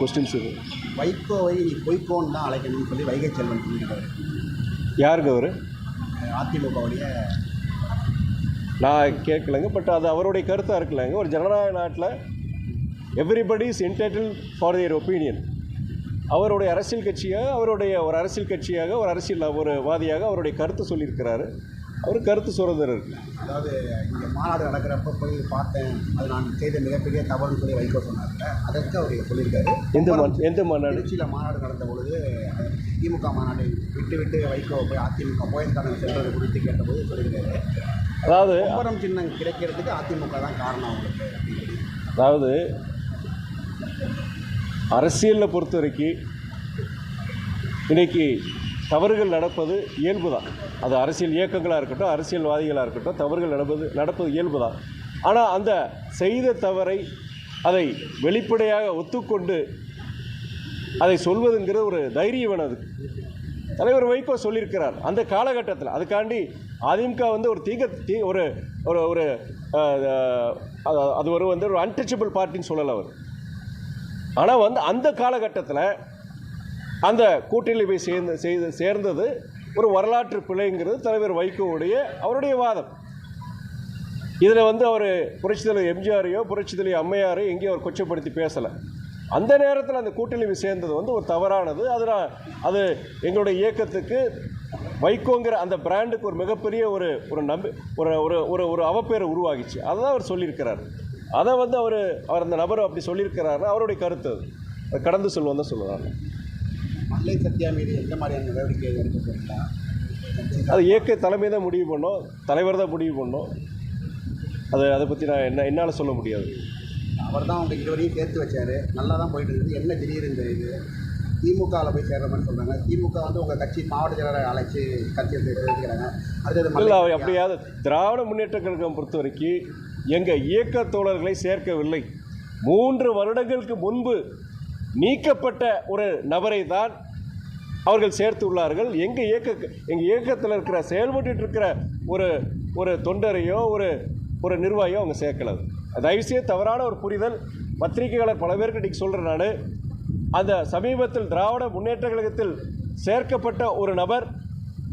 Questions இது வைகோவை நீ பொய்க்கோன்னு தான் அழைக்கணும்னு சொல்லி வைகை செல்வன் சொல்லியிருக்காரு. யாருக்கு அவர்? அதிமுகவுடைய நான் கேட்கலங்க பட் அது அவருடைய கருத்தாக இருக்கலங்க. ஒரு ஜனநாயக நாட்டில் everybody is entitled for their opinion அவருடைய அரசியல் கட்சியாக அவருடைய ஒரு அரசியல் கட்சியாக ஒரு அரசியல் ஒரு வாதியாக அவருடைய கருத்து சொல்லியிருக்கிறாரு. அவர் கருத்து சுதந்திரம் இருக்கு. அதாவது இங்கே மாநாடு நடக்கிறப்ப போய் பார்த்தேன். அது நான் செய்த மிகப்பெரிய தவறுன்னு சொல்லி வைகோ சொன்னார்ல. அதற்கு அவர் சொல்லியிருக்காரு. எந்த எந்த மாநாடு? திருச்சியில் மாநாடு நடந்த பொழுது திமுக மாநாட்டை விட்டு விட்டு வைகோ போய் அதிமுக போயிருக்கான செல்வது குறித்து கேட்டபோது சொல்லியிருக்காரு. அதாவது கும்பரம் சின்னம் கிடைக்கிறதுக்கு அதிமுக தான் காரணம் அவங்களுக்கு. அதாவது அரசியலில் பொறுத்த வரைக்கும் இன்னைக்கு தவறுகள் நடப்பது இயல்பு தான் அது அரசியல் இயக்கங்களாக இருக்கட்டும் அரசியல்வாதிகளாக இருக்கட்டும் தவறுகள் நடப்பது நடப்பது இயல்பு தான் ஆனால் அந்த செய்த தவறை அதை வெளிப்படையாக ஒத்துக்கொண்டு அதை சொல்வதுங்கிற ஒரு தைரியம் வேணும் அதுக்கு தலைவர் வைகோ சொல்லியிருக்கிறார் அந்த காலகட்டத்தில். அதுக்காண்டி அதிமுக வந்து ஒரு தீங்க தீ ஒரு ஒரு ஒரு அது- அது ஒரு வந்து ஒரு அன்டச்சபிள் பார்ட்டின்னு சொல்லலை அவர். ஆனால் வந்து அந்த காலகட்டத்தில் அந்த கூட்டணியில் போய் சேர்ந்து செய்து சேர்ந்தது ஒரு வரலாற்று பிழைங்கிறது தலைவர் வைகோவுடைய அவருடைய வாதம். இதில் வந்து அவர் புரட்சித்தலைவர் எம்ஜிஆரையோ புரட்சித்தலைவர் அம்மையாரையோ எங்கேயும் அவர் கொச்சப்படுத்தி பேசலை. அந்த நேரத்தில் அந்த கூட்டணி சேர்ந்தது வந்து ஒரு தவறானது. அதனால் அது எங்களுடைய இயக்கத்துக்கு வைகோங்கிற அந்த பிராண்டுக்கு ஒரு மிகப்பெரிய ஒரு ஒரு நம்பி ஒரு ஒரு ஒரு ஒரு அவப்பேரை உருவாகிச்சு அதை தான் அவர் சொல்லியிருக்கிறார். அதை வந்து அவர் அவர் அந்த நபர் அப்படி சொல்லியிருக்கிறாருன்னா அவருடைய கருத்து அது. கடந்து சொல்லுவோம் தான் சொல்லுவாங்க மல்லை சத்யா மீது எந்த மாதிரியான நடவடிக்கை எடுக்க போறீங்களா அது இயக்க தலைமை தான் முடிவு பண்ணோம். தலைவர் தான் முடிவு பண்ணோம். அது அதை பற்றி நான் என்ன என்னால் சொல்ல முடியாது. அவர் தான் அவங்க இதுவரையும் சேர்த்து வச்சாரு. நல்லா தான் போயிட்டு இருந்தது என்ன திடீர்னு இந்த இது? திமுகவில் போய் சேர்ற மாதிரி சொல்கிறாங்க திமுக வந்து உங்கள் கட்சி மாவட்ட செயலரை அழைச்சி கட்சியை சேர்த்துக்கிறாங்க அடுத்தது இல்லை அப்படியாவது திராவிட முன்னேற்ற கழகம் பொறுத்த வரைக்கும் எங்கள் இயக்க தோழர்களை சேர்க்கவில்லை. மூன்று வருடங்களுக்கு முன்பு நீக்கப்பட்ட ஒரு நபரை தான் அவர்கள் சேர்த்துள்ளார்கள் எங்கள் இயக்க எங்கள் இயக்கத்தில் இருக்கிற செயல்பட்டு இருக்கிற ஒரு ஒரு தொண்டரையோ ஒரு ஒரு நிர்வாகியோ அவங்க சேர்க்கலது தயவுசெய்து தவறான ஒரு புரிதல். பத்திரிகையாளர் பல பேருக்கு இன்றைக்கி சொல்கிறேன் நான். அந்த சமீபத்தில் திராவிட முன்னேற்ற கழகத்தில் சேர்க்கப்பட்ட ஒரு நபர்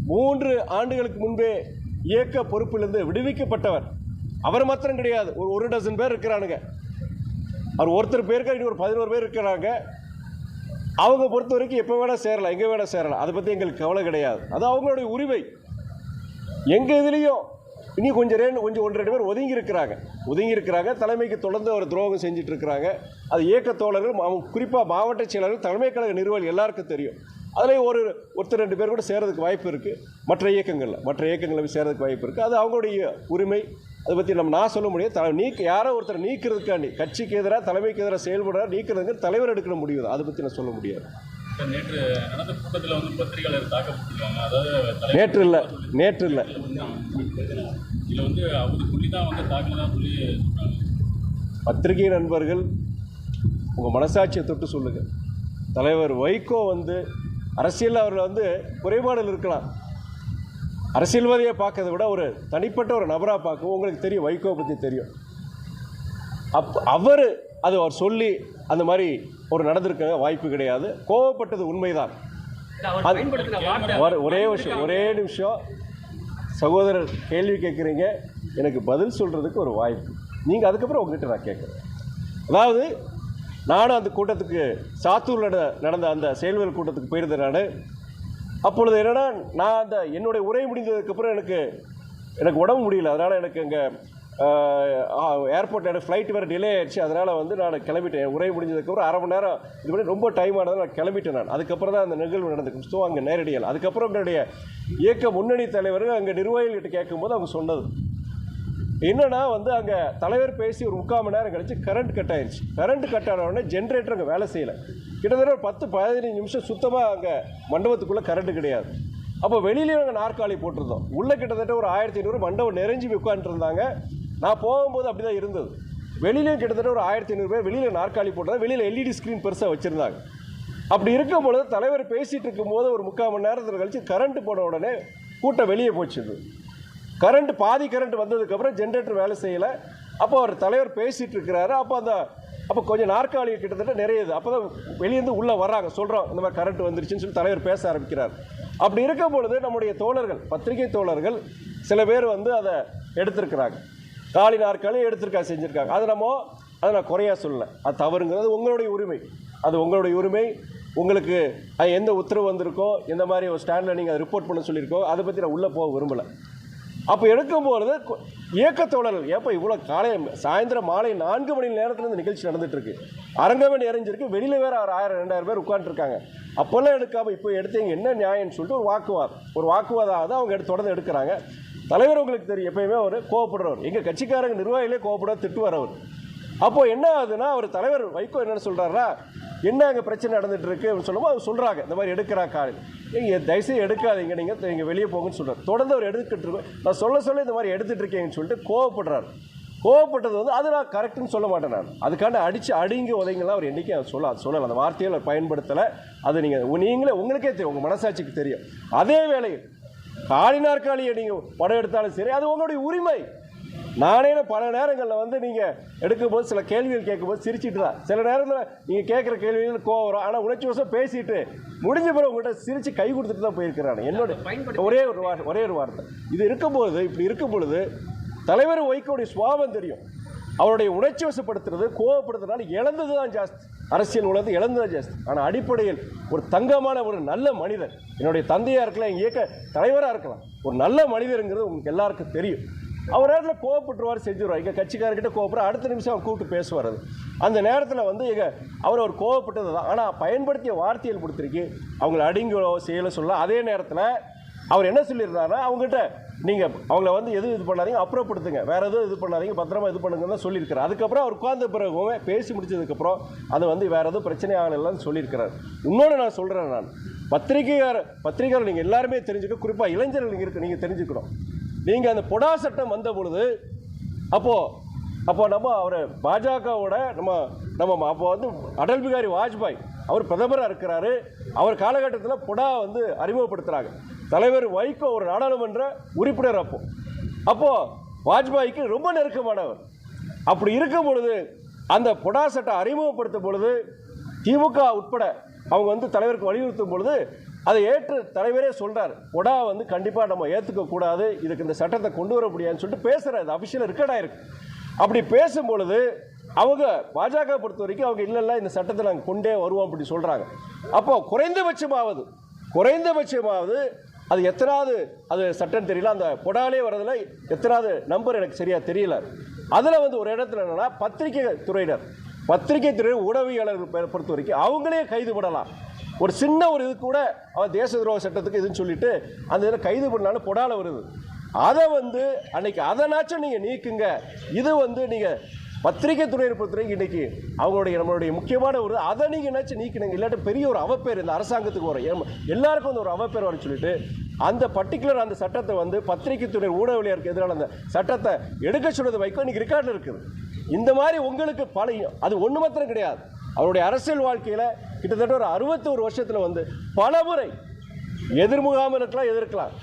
மூன்று ஆண்டுகளுக்கு முன்பே இயக்க பொறுப்பிலிருந்து விடுவிக்கப்பட்டவர். அவர் மாத்திரம் கிடையாது. ஒரு ஒரு டசன் பேர் இருக்கிறானுங்க. அவர் ஒருத்தர் பேருக்கு இன்னும் ஒரு பதினோரு பேர் இருக்கிறாங்க. அவங்க பொறுத்த வரைக்கும் எப்போ வேணால் சேரலாம் எங்கே வேணால் சேரலாம். அதை பற்றி எங்களுக்கு கவலை கிடையாது. அது அவங்களுடைய உரிமை. எங்கள் இதுலேயும் இனி கொஞ்சம் ரெண்டு கொஞ்சம் ஒன்று ரெண்டு பேர் ஒதுங்கி இருக்கிறாங்க. ஒதுங்கி இருக்கிறாங்க. தலைமைக்கு தொடர்ந்து ஒரு துரோகம் செஞ்சுட்டு இருக்கிறாங்க. அது இயக்க தோழர்கள் அவங்க குறிப்பாக மாவட்ட செயலாளர்கள் தலைமை கழக நிர்வாகிகள் எல்லாருக்கும் தெரியும். அதில் ஒரு ஒருத்தர் ரெண்டு பேர் கூட சேரதுக்கு வாய்ப்பு இருக்குது மற்ற இயக்கங்களில் மற்ற இயக்கங்களில் சேரதுக்கு வாய்ப்பு இருக்குது அது அவங்களுடைய உரிமை. அதை பற்றி நம்ம நான் சொல்ல முடியாது. த நீக்க யாரோ ஒருத்தர் நீக்கிறதுக்காண்டி கட்சிக்கு எதிராக தலைமைக்கு எதிராக செயல்படுறா நீக்கிறதுக்கு தலைவர் எடுக்கிற முடிவு. அதை பற்றி நான் சொல்ல முடியாது. நேற்று நடந்த கூட்டத்தில் வந்து பத்திரிகையாளர் தாக்கப்பட்டிருக்காங்க அதாவது தலைவர் நேற்று இல்லை. நேற்று இல்லை. இதில் வந்து அவர் சொல்லி தான் வந்து தாக்கலாம் சொல்லி சொல்றாங்க. பத்திரிகை நண்பர்கள் உங்கள் மனசாட்சியை தொட்டு சொல்லுங்கள் தலைவர் வைகோ வந்து அரசியலில் அவர் வந்து குறைபாடுகள் இருக்கலாம். அரசியல்வாதியை பார்க்கறத விட ஒரு தனிப்பட்ட ஒரு நபராக பார்க்கவும் உங்களுக்கு தெரியும் வைகோ பற்றி தெரியும். அப் அவர் அது அவர் சொல்லி அந்த மாதிரி ஒரு நடந்திருக்க வாய்ப்பு கிடையாது. கோவப்பட்டது உண்மைதான். அது- ஒரு- ஒரே விஷயம் ஒரே நிமிஷம். சகோதரர் கேள்வி கேட்குறீங்க. எனக்கு பதில் சொல்கிறதுக்கு ஒரு வாய்ப்பு. நீங்கள் அதுக்கப்புறம் உங்ககிட்ட நான் கேட்குறேன். அதாவது நானும் அந்த கூட்டத்துக்கு சாத்தூர் நட நடந்த அந்த செயல்கள் கூட்டத்துக்கு போயிருந்தேன் நான். அப்பொழுது என்னென்னா நான் அந்த என்னுடைய உரை முடிந்ததுக்கப்புறம் எனக்கு எனக்கு உடம்பு முடியல. அதனால் எனக்கு அங்கே ஏர்போர்ட் எனக்கு ஃப்ளைட் வேறு டிலே ஆயிடுச்சு. அதனால் வந்து நான் கிளம்பிட்டேன். உரை முடிஞ்சதுக்கப்புறம் அரை மணி நேரம் இது பண்ணி ரொம்ப டைம் ஆனதால் நான் கிளம்பிட்டேன் நான். அதுக்கப்புறம் தான் அந்த நிகழ்வு நடந்துக்கு ஸோ அங்கே நேரடியாக அதுக்கப்புறம் என்னுடைய இயக்க முன்னணி தலைவர்கள் அங்கே நிர்வாகிகள்கிட்ட கேட்கும்போது அவங்க சொன்னது. என்னன்னா வந்து அங்கே தலைவர் பேசி ஒரு முக்கால் மணி நேரம் கழிச்சு கரண்ட் கட் ஆயிடுச்சு கரண்ட் கட் ஆன உடனே ஜென்ரேட்டர் அங்கே வேலை செய்யலை. கிட்டத்தட்ட ஒரு பத்து பதினஞ்சு நிமிஷம் சுத்தமாக அங்கே மண்டபத்துக்குள்ளே கரண்ட் கிடையாது. அப்போ வெளியிலேயே நாங்கள் நாற்காலி போட்டிருந்தோம். உள்ளே கிட்டத்தட்ட ஒரு ஆயிரத்தி ஐநூறு மண்டபம் நிறைஞ்சு போய் உட்காந்துருந்தாங்க நான் போகும்போது அப்படி தான் இருந்தது. வெளியிலையும் கிட்டத்தட்ட ஒரு ஆயிரத்தி ஐநூறு பேர் வெளியில் நாற்காலி போட்டதா வெளியில் எல்இடி ஸ்க்ரீன் பெருசாக வச்சுருந்தாங்க. அப்படி இருக்கும் பொழுது தலைவர் பேசிகிட்டு இருக்கும்போது ஒரு முக்கால் மணி நேரத்தில் கழித்து கரண்ட் போன உடனே கூட்டம் வெளியே போச்சுது. கரண்ட் பாதி கரண்ட் வந்ததுக்கப்புறம் ஜென்ரேட்டர் வேலை செய்யலை. அப்போ அவர் தலைவர் பேசிகிட்டு இருக்கிறாரு. அப்போ அந்த அப்போ கொஞ்சம் நாற்காலி கிட்டத்தட்ட நிறையுது. அப்போ தான் வெளியேருந்து உள்ளே வர்றாங்க. சொல்கிறோம் இந்த மாதிரி கரண்ட் வந்துருச்சுன்னு சொல்லி தலைவர் பேச ஆரம்பிக்கிறார். அப்படி இருக்கும் பொழுது நம்முடைய தோழர்கள் பத்திரிகை தோழர்கள் சில பேர் வந்து அதை எடுத்திருக்கிறாங்க. காலி நாற்காலி எடுத்திருக்கா செஞ்சுருக்காங்க. அது நம்ம அதை நான் குறையா சொல்லலை. அது தவறுங்கிறது உங்களுடைய உரிமை. அது உங்களுடைய உரிமை. உங்களுக்கு அது எந்த உத்தரவு வந்திருக்கோ எந்த மாதிரி ஒரு ஸ்டாண்டில் நீங்கள் அதை ரிப்போர்ட் பண்ண சொல்லியிருக்கோ அதை பற்றி நான் உள்ளே போக விரும்பலை. அப்போ எடுக்கும்பொழுது கு- இயக்கத் ஏப்போ இவ்வளோ காலை சாயந்தரம் மாலை நான்கு மணி நேரத்தில் இந்த நிகழ்ச்சி நடந்துட்டு இருக்கு அரங்கமே நிறைஞ்சிருக்கு வெளியில் வேற ஒரு ஆயிரம் ரெண்டாயிரம் பேர் உட்காந்துருக்காங்க அப்போல்லாம் எடுக்காம இப்போ எடுத்தீங்க என்ன நியாயம்னு சொல்லிட்டு ஒரு வாக்குவாதம் ஒரு வாக்குவாதாவது அவங்க எடுத்து தொடர்ந்து எடுக்கிறாங்க. தலைவர் உங்களுக்கு தெரியும் எப்பயுமே அவர் கோவப்படுறவர். எங்கள் கட்சிக்காரங்க நிர்வாகிகளே கோவப்படுற திட்டுவார் அவர். அப்போ என்ன ஆகுதுன்னா அவர் தலைவர் வைகோ என்னன்னு சொல்றாருன்னா என்ன அங்கே பிரச்சனை நடந்துட்டு இருக்கு அப்படின்னு சொல்லும்போது அவர் சொல்றாங்க இந்த மாதிரி எடுக்கிறா கால் நீங்க தயவுசெய்து எடுக்காதீங்க நீங்க நீங்க வெளியே போங்கன்னு சொல்றாரு. தொடர்ந்து அவர் எடுத்துக்கிட்டு இருக்கோம் நான் சொல்ல சொல்ல இந்த மாதிரி எடுத்துட்டு இருக்கீங்கன்னு சொல்லிட்டு கோவப்படுறாரு. கோவப்பட்டது வந்து அது நான் கரெக்ட்னு சொல்ல மாட்டேன் நான். அதுக்காண்ட அடிச்சு அடிங்க உதைங்கலாம் அவர் என்றைக்கும் அவர் சொல்ல சொல்லலை. அந்த வார்த்தையை அவர் பயன்படுத்தலை. அது நீங்கள் நீங்களே உங்களுக்கே தெரியும். உங்கள் மனசாட்சிக்கு தெரியும். அதே வேளையில் காலினார்காலியை நீங்கள் படம் எடுத்தாலும் சரி அது உங்களுடைய உரிமை. நானே பல நேரங்களில் வந்து நீங்கள் எடுக்கும்போது சில கேள்விகள் கேட்கும்போது சிரிச்சிட்டு தான் சில நேரத்தில் நீங்கள் கேட்குற கேள்விகள் கோவம் வரும். ஆனால் உணர்ச்சி வசம் பேசிட்டு முடிஞ்ச பிறகு உங்கள்கிட்ட சிரித்து கை கொடுத்துட்டு தான் போயிருக்கிறாங்க என்னோட ஒரே ஒரு வார்த்தை ஒரே ஒரு வார்த்தை. இது இருக்கும்போது இப்படி இருக்கும் பொழுது தலைவர் வைக்கோடைய சுவாபம் தெரியும். அவருடைய உணர்ச்சி வசப்படுத்துறது கோவப்படுத்துறதுனால இழந்தது தான் ஜாஸ்தி. அரசியல் உலகத்து இழந்தது தான் ஜாஸ்தி. ஆனால் அடிப்படையில் ஒரு தங்கமான ஒரு நல்ல மனிதர். என்னுடைய தந்தையாக இருக்கலாம் இயக்க தலைவராக இருக்கலாம். ஒரு நல்ல மனிதருங்கிறது உங்களுக்கு எல்லாருக்கும் தெரியும். அவர் நேரத்தில் கோவப்பட்டுருவார் செஞ்சுருவார். எங்கள் கட்சிக்காரர்கிட்ட கோவப்படுற அடுத்த நிமிஷம் அவர் கூப்பிட்டு பேசுவார். அது அந்த நேரத்தில் வந்து எங்கள் அவர் ஒரு கோவப்பட்டது தான். ஆனால் பயன்படுத்திய வார்த்தைகள் கொடுத்துருக்கு. அவங்கள அடிங்களோ செய்யலை சொல்ல அதே நேரத்தில் அவர் என்ன சொல்லியிருந்தாருன்னா அவங்ககிட்ட நீங்கள் அவங்கள வந்து எதுவும் இது பண்ணாதீங்க அப்புறப்படுத்துங்க. வேறு எதுவும் இது பண்ணாதீங்க பத்திரமா இது பண்ணுங்கன்னு தான் சொல்லியிருக்கிறார். அதுக்கப்புறம் அவர் உட்கார்ந்த பிறகுமே பேசி முடிச்சதுக்கப்புறம் அது வந்து வேறு எதுவும் பிரச்சனை ஆகலைன்னு சொல்லியிருக்கிறார். இன்னொன்று நான் சொல்கிறேன் நான். பத்திரிகையார் பத்திரிகையாளர் நீங்கள் எல்லாருமே தெரிஞ்சுக்கணும். குறிப்பாக இளைஞர்கள் நீங்கள் இருக்கு நீங்கள் தெரிஞ்சுக்கணும். நீங்கள் அந்த பொடா சட்டம் வந்த பொழுது அப்போது அப்போ நம்ம அவர் பாஜகவோட நம்ம நம்ம அப்போ வந்து அடல் பிகாரி வாஜ்பாய் அவர் பிரதமராக இருக்கிறாரு. அவர் காலகட்டத்தில் புடா வந்து அறிமுகப்படுத்துகிறாங்க தலைவர் வைகோ ஒரு நாடாளுமன்ற உறுப்பினர் அப்போ. அப்போது வாஜ்பாய்க்கு ரொம்ப நெருக்கமானவர். அப்படி இருக்கும் பொழுது அந்த புடா சட்டம் அறிமுகப்படுத்தும் பொழுது திமுக உட்பட அவங்க வந்து தலைவருக்கு வலியுறுத்தும் பொழுது அதை ஏற்று தலைவரே சொல்றார். ஒடா வந்து கண்டிப்பாக நம்ம ஏற்றுக்க கூடாது. இதுக்கு இந்த சட்டத்தை கொண்டு வர முடியாதுன்னு சொல்லிட்டு பேசுகிற அஃபிஷியல் ரெக்கார்ட் இருக்குது அப்படி பேசும் பொழுது அவங்க பாஜக பொறுத்த வரைக்கும் அவங்க இல்லை இல்லை இந்த சட்டத்தை நாங்கள் கொண்டே வருவோம் அப்படி சொல்கிறாங்க அப்போ குறைந்தபட்சமாவது குறைந்தபட்சமாவது அது எத்தனாவது அது சட்டம் தெரியல. அந்த பொடாலே வரதுல எத்தனாவது நம்பர் எனக்கு சரியாக தெரியல. அதில் வந்து ஒரு இடத்துல என்னென்னா பத்திரிகை துறையினர் பத்திரிகை துறை ஊடகவியலாளர்கள் பொறுத்த வரைக்கும் அவங்களே கைது விடலாம் ஒரு சின்ன ஒரு இது கூட அவன் தேச துரோக சட்டத்துக்கு இதுன்னு சொல்லிட்டு அந்த இதில் கைது பண்ணாலும் பொடால வருது. அதை வந்து அன்னைக்கு அதனாச்சும் நீங்கள் நீக்குங்க. இது வந்து நீங்கள் பத்திரிகை துறை பொறுத்தவரைக்கும் இன்னைக்கு அவங்களுடைய நம்மளுடைய முக்கியமான ஒரு அதை நீங்கள் என்னாச்சும் நீக்கினுங்க. இல்லாட்டி பெரிய ஒரு அவப்பேர் இந்த அரசாங்கத்துக்கு வரும் எல்லாருக்கும் வந்து ஒரு அவப்பேர் வரும்னு சொல்லிட்டு அந்த பர்டிகுலர் அந்த சட்டத்தை வந்து பத்திரிகை துறை ஊடகவியலுக்கு எதிரான அந்த சட்டத்தை எடுக்க சொல்றது வைக்கோ இன்னைக்கு ரெக்கார்டில் இருக்குது. இந்த மாதிரி உங்களுக்கு பழைய அது ஒன்று மாத்திரம் கிடையாது. அவருடைய அரசியல் வாழ்க்கையில் கிட்டத்தட்ட ஒரு அறுபத்தோரு வருஷத்தில் வந்து பல முறை எதிர்முகாமல் இருக்கலாம் எதிர்க்கலாம்.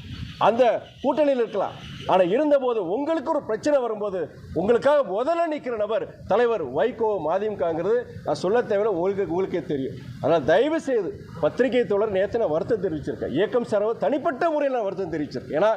அந்த கூட்டணியில் இருக்கலாம். ஆனால் இருந்தபோது உங்களுக்கு ஒரு பிரச்சனை வரும்போது உங்களுக்காக முதல்ல நிற்கிற நபர் தலைவர் வைகோ மதிமுகங்கிறது. நான் சொல்ல தேவையில்ல உங்களுக்கு உங்களுக்கே தெரியும். ஆனால் தயவு செய்து பத்திரிகை தோழர் நேற்று நான் வருத்தம் தெரிவிச்சிருக்கேன். இயக்கம் சார்பாக தனிப்பட்ட முறையில் நான் வருத்தம் தெரிவிச்சிருக்கேன். ஏன்னா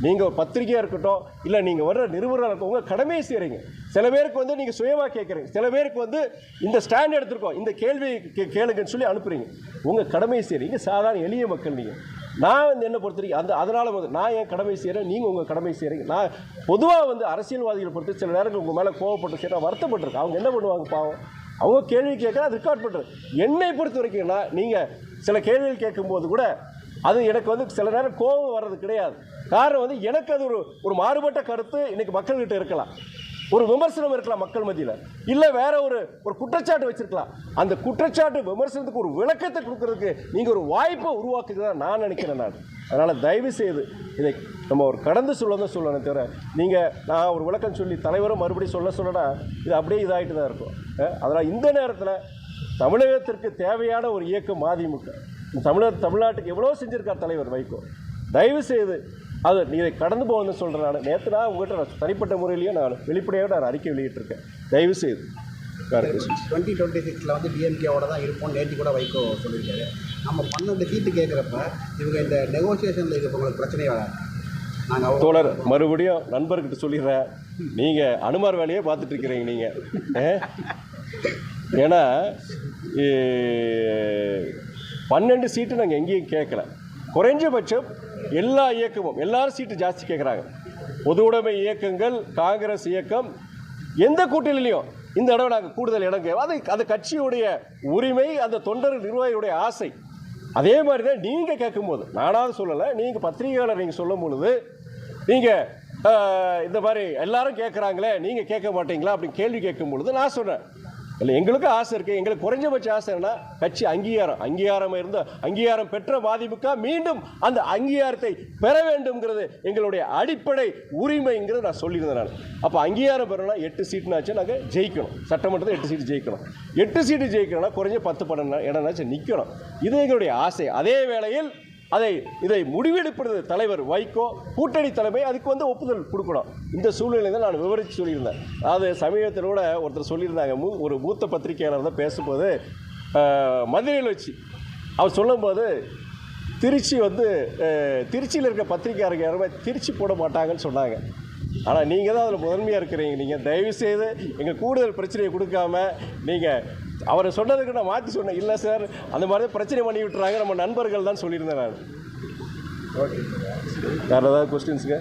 நீங்கள் ஒரு பத்திரிகையாக இருக்கட்டும் இல்லை நீங்கள் வர்ற நிறுவனராக இருக்கட்டும் உங்கள் கடமையை செய்கிறீங்க சில பேருக்கு வந்து நீங்கள் சுயமாக கேட்குறீங்க சில பேருக்கு வந்து இந்த ஸ்டாண்ட் எடுத்திருக்கோம் இந்த கேள்வி கே- கேளுங்கன்னு சொல்லி அனுப்புகிறீங்க உங்கள் கடமையை செய்கிறீங்க சாதாரண எளிய மக்கள் நீங்கள் நான் வந்து என்ன பொறுத்த வரைக்கும் அந்த அதனால் வந்து நான் என் கடமை செய்கிறேன் நீங்கள் உங்கள் கடமை செய்கிறீங்க நான் பொதுவாக வந்து அரசியல்வாதிகளை பொறுத்து சில நேரங்கள் உங்கள் மேலே கோவப்பட்டு சரி நான் அவங்க என்ன பண்ணுவாங்க பாவம்? அவங்க கேள்வி கேட்குற அது ரெக்கார்ட் பண்ணுறது என்னை பொறுத்த வரைக்கும்னா நீங்கள் சில கேள்விகள் கேட்கும்போது கூட அது எனக்கு வந்து சில நேரம் கோபம் வர்றது கிடையாது. காரணம் வந்து எனக்கு அது ஒரு ஒரு மாறுபட்ட கருத்து இன்னைக்கு மக்கள்கிட்ட இருக்கலாம். ஒரு விமர்சனம் இருக்கலாம் மக்கள் மத்தியில். இல்லை வேற ஒரு ஒரு குற்றச்சாட்டு வச்சிருக்கலாம். அந்த குற்றச்சாட்டு விமர்சனத்துக்கு ஒரு விளக்கத்தை கொடுக்கறதுக்கு நீங்கள் ஒரு வாய்ப்பை உருவாக்குறதா நான் நினைக்கிறேன் நான். அதனால் தயவு செய்து இதை நம்ம ஒரு கடந்து சொல்ல தான் சொல்லணும் தவிர நீங்கள் நான் ஒரு விளக்கம் சொல்லி தலைவரும் மறுபடியும் சொல்ல சொல்லனா இது அப்படியே இதாகிட்டு தான் இருக்கும். அதனால் இந்த நேரத்தில் தமிழகத்திற்கு தேவையான ஒரு இயக்கம் மதிமுக தமிழர் தமிழ்நாட்டுக்கு எவ்வளோ செஞ்சுருக்கார் தலைவர் வைகோ. தயவு செய்து அது இதை கடந்து போகணும்னு சொல்கிறேன் நான். நேற்று நான் உங்கள்கிட்ட நான் தனிப்பட்ட முறையிலேயே நான் வெளிப்படையாக நான் அறிக்கை வெளியிட்டிருக்கேன். தயவு செய்து டுவெண்ட்டி டுவெண்ட்டி சிக்ஸில் வந்து டிஎம்கேவோட தான் இருப்போம் நேற்று கூட வைகோ சொல்லியிருக்காரு. நம்ம பன்னெண்டு சீட்டு கேட்குறப்ப இவங்க இந்த நெகோசியேஷனில் இருக்கிறவங்களுக்கு பிரச்சனை வராது. நாங்கள் தோழர் மறுபடியும் நண்பர்கிட்ட சொல்லிடுறேன். நீங்கள் அனுமார் வேலையே பார்த்துட்டு இருக்கிறீங்க நீங்கள் ஏன்னா பன்னெண்டு சீட்டு நாங்கள் எங்கேயும் கேட்கல. குறைஞ்சபட்சம் எல்லா இயக்கமும் எல்லாரும் சீட்டு ஜாஸ்தி கேட்குறாங்க பொதுவுடைமை இயக்கங்கள் காங்கிரஸ் இயக்கம் எந்த கூட்டணிலையும் இந்த தடவை நாங்கள் கூடுதல் இடம் அது அந்த கட்சியுடைய உரிமை அந்த தொண்டர் நிர்வாகியுடைய ஆசை. அதே மாதிரி தான் நீங்கள் கேட்கும்போது நானாவது சொல்லலை நீங்கள் பத்திரிகையாளர் நீங்கள் சொல்லும் பொழுது நீங்கள் இந்த மாதிரி எல்லாரும் கேட்குறாங்களே நீங்கள் கேட்க மாட்டீங்களா அப்படின்னு கேள்வி கேட்கும் பொழுது நான் சொன்னேன். இல்லை எங்களுக்கும் ஆசை இருக்குது எங்களுக்கு குறைஞ்சபட்ச ஆசை என்ன கட்சி அங்கீகாரம். அங்கீகாரம் இருந்த அங்கீகாரம் பெற்ற மதிமுக மீண்டும் அந்த அங்கீகாரத்தை பெற வேண்டும்ங்கிறது எங்களுடைய அடிப்படை உரிமைங்கிறது நான் சொல்லியிருந்தேன் நான். அப்போ அங்கீகாரம் பெறணும்னா எட்டு சீட்னாச்சும் நாங்கள் ஜெயிக்கணும். சட்டமன்றத்தில் எட்டு சீட்டு ஜெயிக்கணும். எட்டு சீட்டு ஜெயிக்கணும்னா குறைஞ்ச பத்து பன்னெண்டு இடம்னாச்சும் நிற்கணும் இது எங்களுடைய ஆசை. அதே வேளையில் அதை இதை முடிவெடுப்பது தலைவர் வைகோ கூட்டணி தலைமை அதுக்கு வந்து ஒப்புதல் கொடுக்கணும். இந்த சூழ்நிலை தான் நான் விவரித்து சொல்லியிருந்தேன். அதாவது சமீபத்தில் கூட ஒருத்தர் சொல்லியிருந்தாங்க மூ ஒரு மூத்த பத்திரிகையாளர் தான் பேசும்போது மதுரையில் வச்சு அவர் சொல்லும்போது திருச்சி வந்து திருச்சியில் இருக்க பத்திரிகையாளர்கள் யாருமே திருச்சி போட மாட்டாங்கன்னு சொன்னாங்க. ஆனால் நீங்கள் தான் அதில் முதன்மையாக இருக்கிறீங்க. நீங்கள் தயவுசெய்து எங்கள் கூடுதல் பிரச்சனையை கொடுக்காம நீங்கள் அவர் சொன்னதுக்கு நான் மாற்றி சொன்னேன். இல்லை சார் அந்த மாதிரி தான் பிரச்சனை பண்ணி விட்டுறாங்க. நம்ம நண்பர்கள் தான் சொல்லியிருந்தேன் நான். ஓகே வேறு ஏதாவது கொஸ்டின்ஸுங்க